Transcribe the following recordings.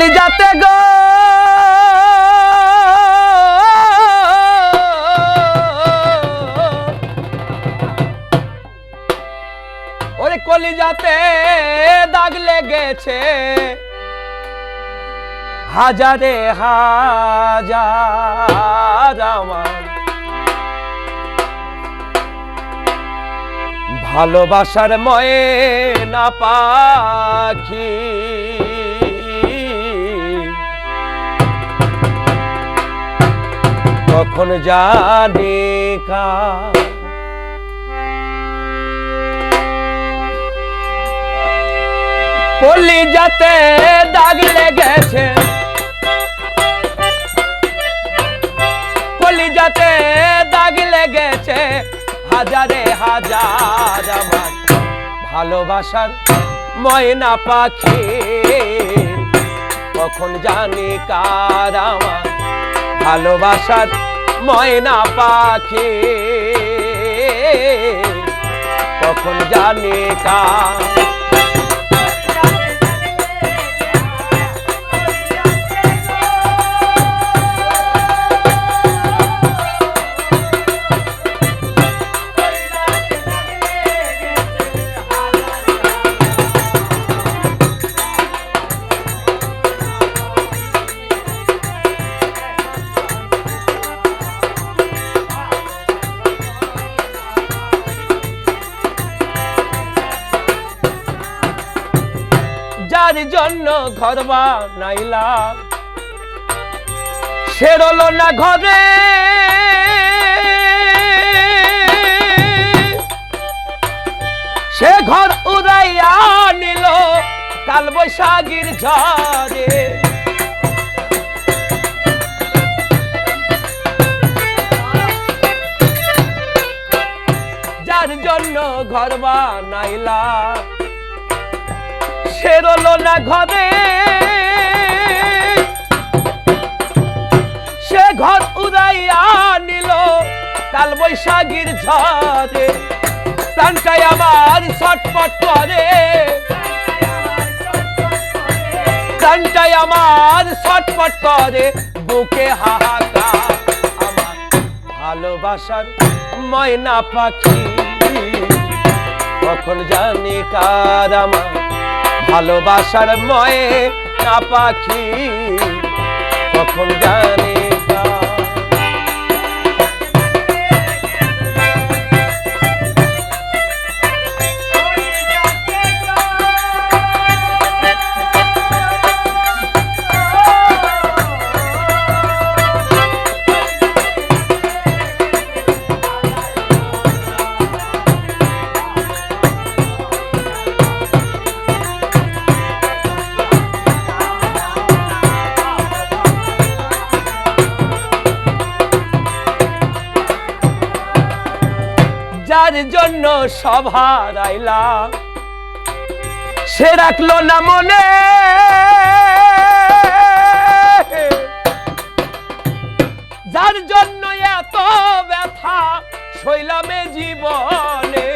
কলিজাতে গো। ওরে কলিজাতে দাগ লেগেছে। হাজারে হাজার আমার। ভালোবাসার ময়ে না পাখি। কখন জানি কা। যাতে দাগ লেগেছে। কলি যাতে দাগ লেগেছে, হাজারে হাজার আমার ভালোবাসার ময়না পাখি। কখন জানি কার আমার ভালোবাসার ময়না পাখি। কখন জানে কার যার জন্য ঘর বানাইলাম সেরলো না ঘরে। সে ঘর উড়াইয়া নিল কাল বৈশাখীর ঝড়ে। যার জন্য ঘর বানাইলাম সে রলো না ঘরে। সে ঘর উড়াইয়া নিল কাল বৈশাখীর ঝড়ে। প্রাণটাই আমার ছটপট করে। প্রাণটাই আমার ছটপট করে। বুকে হাহাকার আমার ভালোবাসার ময়না পাখি। কখন জানি কার আমার ভালোবাসার ময়ে না পাখি কখন জানি যার জন্য সভা রাইলাম। সে রাখল না মনে। যার জন্য এত ব্যথা শৈলামে জীবনে।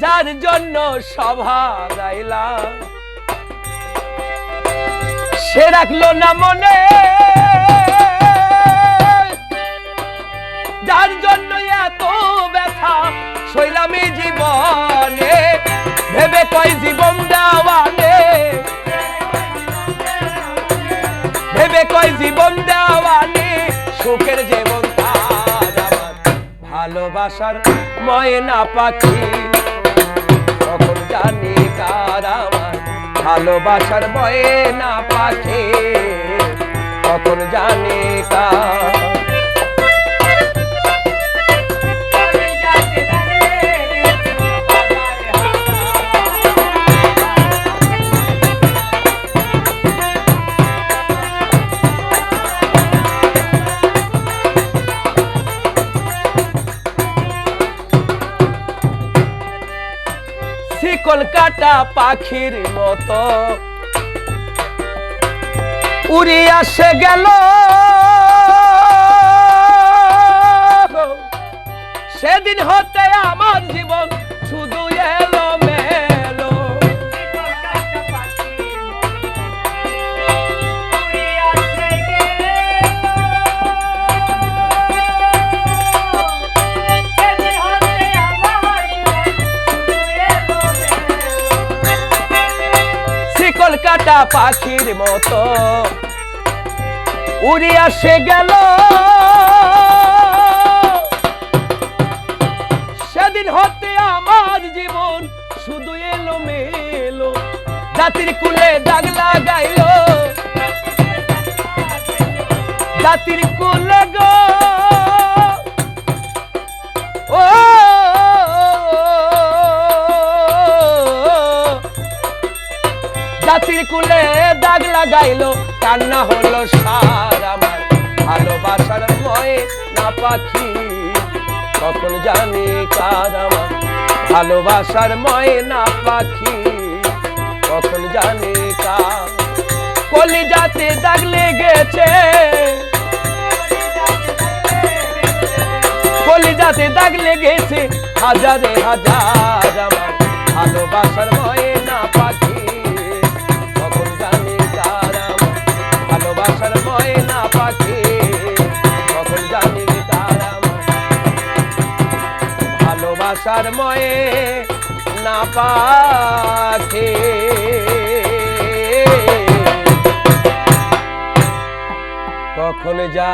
যার জন্য সভা রাইলাম। সে রাখল না মনে। যার জন্য এত ব্যথা শৈলামী জীবনে, ভেবে কয় জীবন দেওয়ানে ভেবে কয় জীবন দেওয়ানে সুখের জীবন ভালোবাসার ময়না পাখি। তখন জানি কার আমার ভালোবাসার ময়না পাখি। শিকল কলকাতা পাখির মতো। উড়ে আসে গেল। সেদিন হতে পাখির মতো। উড়ে আসে গেল। সেদিন হতে আমার জীবন শুধু এলো মেলো জাতির কুলে দাগ লাগাইল। জাতির কুলে গো জাতির কুলে দাগ লাগাইলো, কান্না হলো সার আমার। ভালোবাসার ময়ে না পাখি, কখন জানি কার আমার। ভালোবাসার ময়ে না পাখি, কখন জানি কার। কলি জাতি দাগ লেগেছে। কলি জাতি দাগ লেগেছে, হাজারে হাজার আমার। ভালোবাসার ময়ে না পাখি ভালোবাসার ময়ে না পাখি। কখন যা